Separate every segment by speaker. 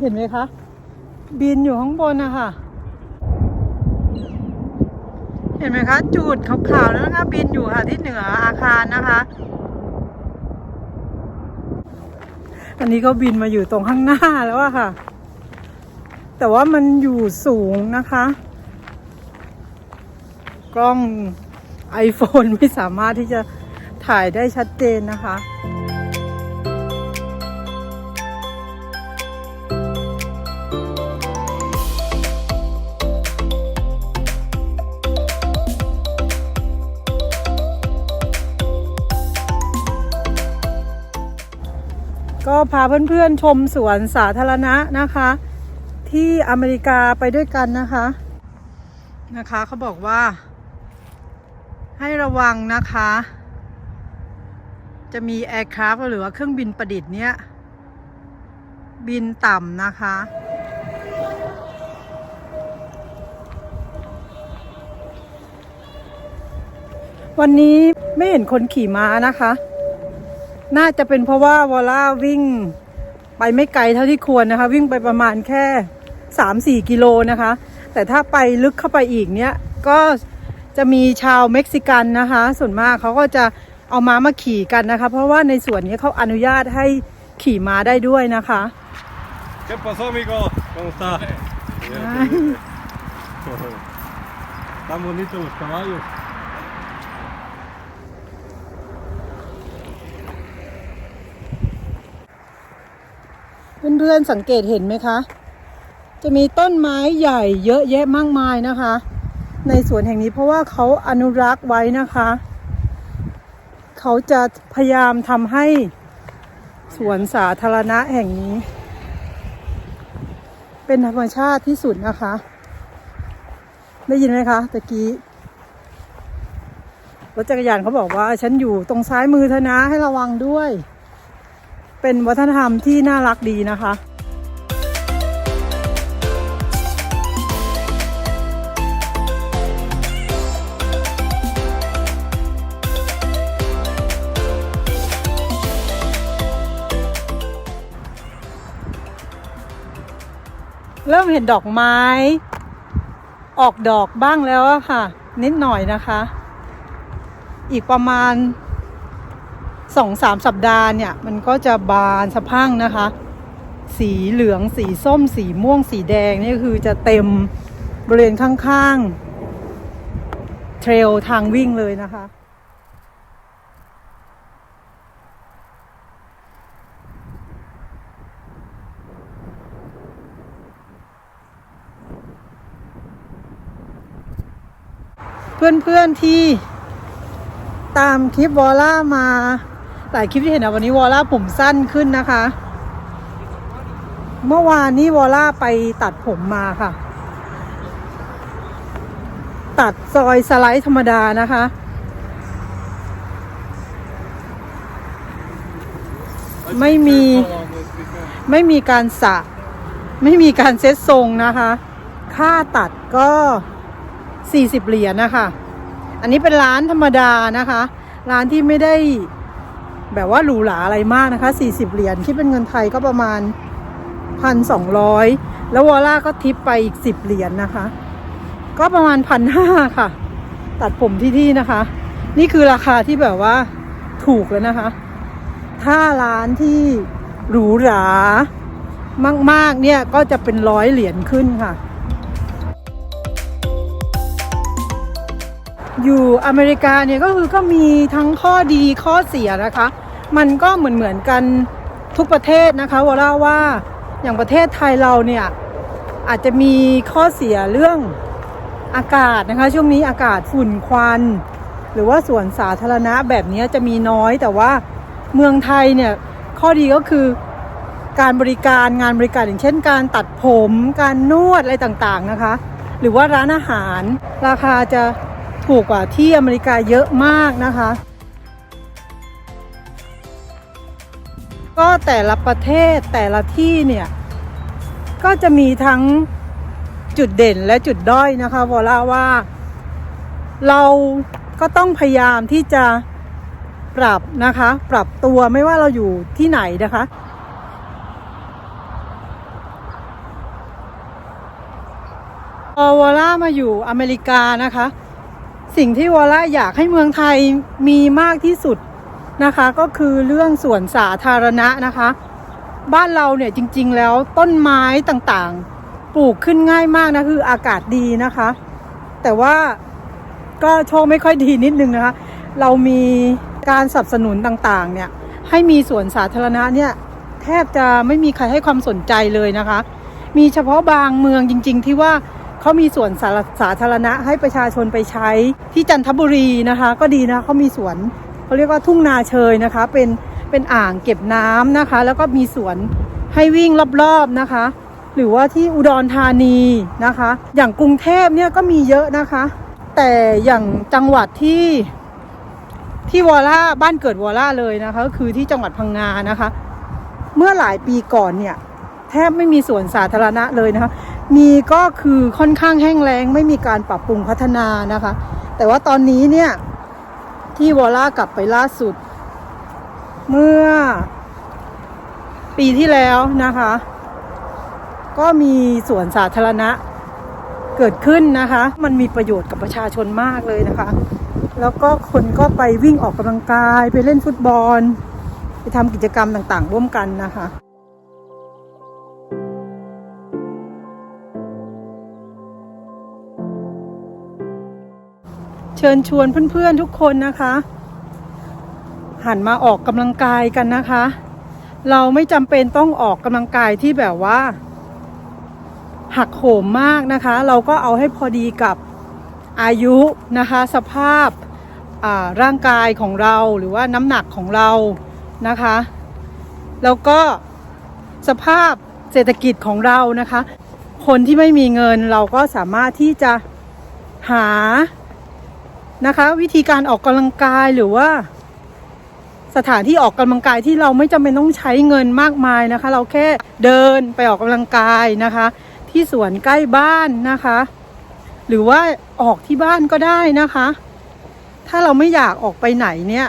Speaker 1: เห็นไหมคะ บินอยู่ข้างบนนะคะเห็นไหมคะ จุดขาวๆแล้วนะคะ บินอยู่ค่ะที่เหนืออาคารนะคะ อันนี้ก็บินมาอยู่ตรงข้างหน้าแล้วอะค่ะ แต่ว่ามันอยู่สูงนะคะ กล้อง iPhone ไม่สามารถที่จะถ่ายได้ชัดเจนนะคะ ก็พาเพื่อนๆชมสวนสาธารณะนะคะ ที่อเมริกาไปด้วยกันนะคะนะคะเขาบอกว่า ให้ระวังนะคะ จะมีแอร์คราฟหรือว่าเครื่องบินประดิษฐ์เนี้ยบินต่ำนะคะวันนี้ไม่เห็นคนขี่ม้านะคะ น่าจะเป็นเพราะว่าวอล่าวิ่งไปไม่ไกลเท่าที่ควรนะคะ วิ่งไปประมาณแค่สามสี่กิโลนะคะ แต่ถ้าไปลึกเข้าไปอีกเนี้ยก็จะมีชาวเม็กซิกันนะคะ ส่วนมากเขาก็จะเอาม้ามาขี่กันนะคะ เพราะว่าในส่วนนี้เขาอนุญาตให้ขี่ม้าได้ด้วยนะคะ
Speaker 2: ¿Qué pasó, amigo? ¿Cómo está?
Speaker 1: Ay.
Speaker 2: Están bonitos los caballos.
Speaker 1: เพื่อนๆสังเกตเห็นไหมคะ จะมีต้นไม้ใหญ่เยอะแยะมากมายนะคะ ในสวนแห่งนี้เพราะว่าเขาอนุรักษ์ไว้นะคะ เขาจะพยายามทำให้สวนสาธารณะแห่งนี้ เป็นธรรมชาติที่สุดนะคะ ได้ยินไหมคะตะกี้รถจักรยานเขาบอกว่าฉันอยู่ตรงซ้ายมือเธอนะให้ระวังด้วย เป็นวัฒนธรรมที่น่ารักดีนะคะเริ่มเห็นดอกไม้ ออกดอกบ้างแล้วค่ะ นิดหน่อยนะคะ อีกประมาณ สองสามสัปดาห์เนี่ย มันก็จะบานสะพั่งนะคะ สีเหลืองสีส้ม สีม่วงสีแดงนี่คือจะเต็มบริเวณข้างๆ เทรลทางวิ่งเลยนะคะ เพื่อนๆที่ตามคลิปวอลล่ามา หลายคลิปที่เห็นนะวันนี้วอลล่าผมสั้นขึ้นนะคะ เมื่อวานนี้วอลล่าไปตัดผมมาค่ะ ตัดซอยสไลด์ธรรมดานะคะ ไม่มีไม่มีการสระไม่มีการเซ็ตทรงนะคะ ค่าตัดก็ 40 เหรียญนะคะ อันนี้เป็นร้านธรรมดานะคะ ร้านที่ไม่ได้ แบบว่าหรูหราอะไรมากนะคะ 40 เหรียญคิดเป็นเงินไทยก็ประมาณ 1,200 แล้ววอลล่าก็ทิปไปอีก 10 เหรียญนะคะ ก็ประมาณ 1,500 ค่ะ ตัดผมที่ที่นะคะ นี่คือราคาที่แบบว่าถูกแล้วนะคะ ถ้าร้านที่หรูหรามาก ๆ เนี่ยก็จะเป็นร้อยเหรียญขึ้นค่ะ อยู่อเมริกาเนี่ยก็คือก็มีทั้งข้อดีข้อเสียนะคะ มันก็เหมือนเหมือนกันทุกประเทศนะคะวอล่าว่าอย่างประเทศไทยเราเนี่ยอาจจะมีข้อเสียเรื่องอากาศนะคะ ช่วงนี้อากาศฝุ่นควัน หรือว่าสวนสาธารณะแบบนี้จะมีน้อย แต่ว่าเมืองไทยเนี่ยข้อดีก็คือการบริการงานบริการอย่างเช่น การตัดผม การนวดอะไรต่างๆนะคะ หรือว่าร้านอาหาร ราคาจะถูกกว่าที่อเมริกาเยอะมากนะคะ ก็แต่ละประเทศแต่ละที่เนี่ย ก็จะมีทั้งจุดเด่นและจุดด้อยนะคะวอล่าว่า เราก็ต้องพยายามที่จะปรับนะคะ ปรับตัวไม่ว่าเราอยู่ที่ไหนนะคะพอวอล่ามาอยู่อเมริกานะคะ สิ่งที่วอล่าอยากให้เมืองไทยมีมากที่สุด นะคะก็คือเรื่องสวนสาธารณะนะคะ บ้านเราเนี่ยจริงๆแล้วต้นไม้ต่างๆ ปลูกขึ้นง่ายมากนะคืออากาศดีนะคะ แต่ว่าก็โชคไม่ค่อยดีนิดนึงนะคะ เรามีการสนับสนุนต่างๆ เนี่ยให้มีสวนสาธารณะเนี่ยแทบจะไม่มีใครให้ความสนใจเลยนะคะ มีเฉพาะบางเมืองจริง ๆ ที่ว่าเขามีสวนสาสาธารณะให้ประชาชนไปใช้ที่จันทบุรีนะคะ ก็ดีนะเขามีสวน เขาเรียกว่าทุ่งนาเชยนะคะ เป็นเป็นอ่างเก็บน้ำนะคะ แล้วก็มีสวนให้วิ่งรอบๆนะคะ หรือว่าที่อุดรธานีนะคะ อย่างกรุงเทพเนี่ยก็มีเยอะนะคะ แต่อย่างจังหวัดที่ที่วอล่าบ้านเกิดวอล่าเลยนะคะก็คือที่จังหวัดพังงานะคะ เมื่อหลายปีก่อนเนี่ยแทบไม่มีสวนสาธารณะเลยนะคะ มีก็คือค่อนข้างแห้งแล้งไม่มีการปรับปรุงพัฒนานะคะ แต่ว่าตอนนี้เนี่ย ที่วอล่ากลับไปล่าสุด เมื่อ ปีที่แล้วนะคะ ก็มีสวนสาธารณะเกิดขึ้นนะคะ มันมีประโยชน์กับประชาชนมากเลยนะคะ แล้วก็คนก็ไปวิ่งออกกำลังกายไปเล่นฟุตบอล ไปทำกิจกรรมต่างๆ ร่วมกันนะคะ ชิญชวนเพื่อนๆทุกคนนะคะ หันมาออกกำลังกายกันนะคะ เราไม่จำเป็นต้องออกกำลังกายที่แบบว่า หักโหมมากนะคะ เราก็เอาให้พอดีกับอายุนะคะ สภาพร่างกายของเราหรือว่าน้ำหนักของเรานะคะ แล้วก็สภาพเศรษฐกิจของเรานะคะ คนที่ไม่มีเงินเราก็สามารถที่จะหา นะคะ วิธีการออกกำลังกายหรือว่า สถานที่ออกกำลังกายที่เราไม่จำเป็นต้องใช้เงินมากมายนะคะ เราแค่เดินไปออกกำลังกายนะคะ ที่สวนใกล้บ้านนะคะ หรือว่าออกที่บ้านก็ได้นะคะ ถ้าเราไม่อยากออกไปไหนเนี่ย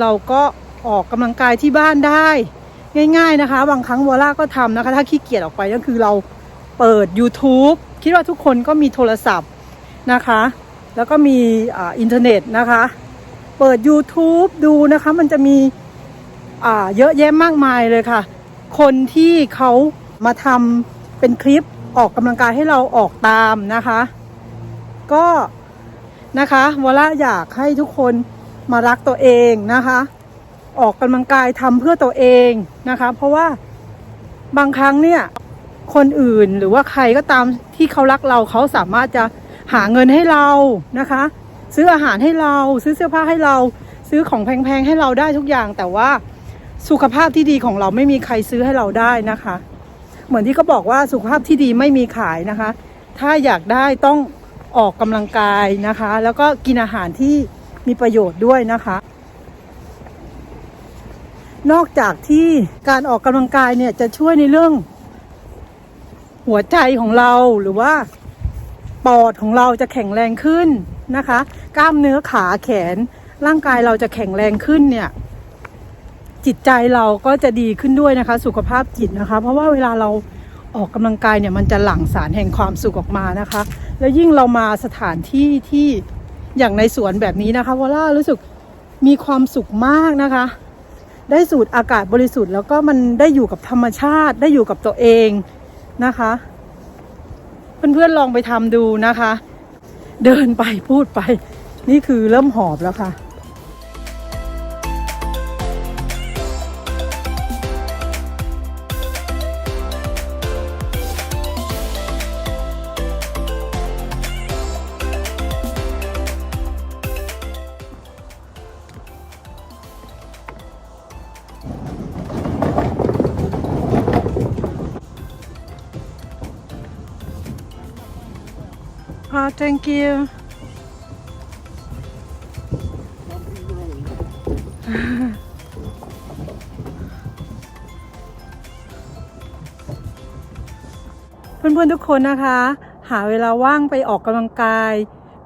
Speaker 1: เราก็ออกกำลังกายที่บ้านได้ ง่าย ๆนะคะ บางครั้งวอล่าก็ทำนะคะ ถ้าขี้เกียจออกไปก็คือเราเปิด YouTube คิดว่าทุกคนก็มีโทรศัพท์นะคะ แล้วก็มีอินเทอร์เน็ตนะคะ เปิด YouTube ดูนะคะ มันจะมีเยอะแยะมากมายเลยค่ะ คนที่เขามาทำเป็นคลิปออกกำลังกายให้เราออกตามนะคะ ก็นะคะวล่าอยากให้ทุกคนมารักตัวเองนะคะ ออกกำลังกายทำเพื่อตัวเองนะคะ เพราะว่าบางครั้งเนี่ยคนอื่นหรือว่าใครก็ตามที่เขารักเราเขาสามารถจะ หาเงินให้เรานะคะ ซื้ออาหารให้เราซื้อเสื้อผ้าให้เราซื้อของแพงๆให้เราได้ทุกอย่าง แต่ว่าสุขภาพที่ดีของเราไม่มีใครซื้อให้เราได้นะคะ เหมือนที่เขาบอกว่าสุขภาพที่ดีไม่มีขายนะคะ ถ้าอยากได้ต้องออกกำลังกายนะคะ แล้วก็กินอาหารที่มีประโยชน์ด้วยนะคะ นอกจากที่การออกกำลังกายเนี่ยจะช่วยในเรื่องหัวใจของเราหรือว่า ปอดของเราจะแข็งแรงขึ้นนะคะ กล้ามเนื้อขาแขน ร่างกายเราจะแข็งแรงขึ้นเนี่ย จิตใจเราก็จะดีขึ้นด้วยนะคะ สุขภาพจิตนะคะ เพราะว่าเวลาเราออกกำลังกายเนี่ยมันจะหลั่งสารแห่งความสุขออกมานะคะ แล้วยิ่งเรามาสถานที่ที่อย่างในสวนแบบนี้นะคะวอล่ารู้สึกมีความสุขมากนะคะ ได้สูดอากาศบริสุทธิ์ แล้วก็มันได้อยู่กับธรรมชาติได้อยู่กับตัวเองนะคะ เพื่อนๆลองไปทำดูนะคะ เดินไปพูดไป นี่คือเริ่มหอบแล้วค่ะ Ah, thank you. เพื่อนๆทุกคนนะคะ หาเวลาว่างไปออกกำลังกาย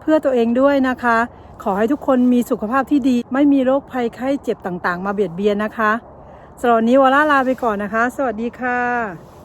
Speaker 1: เพื่อตัวเองด้วยนะคะ ขอให้ทุกคนมีสุขภาพที่ดี ไม่มีโรคภัยไข้เจ็บต่างๆ มาเบียดเบียนนะคะสำหรับนนี้วอล่าลาไปก่อนนะคะ สวัสดีค่ะ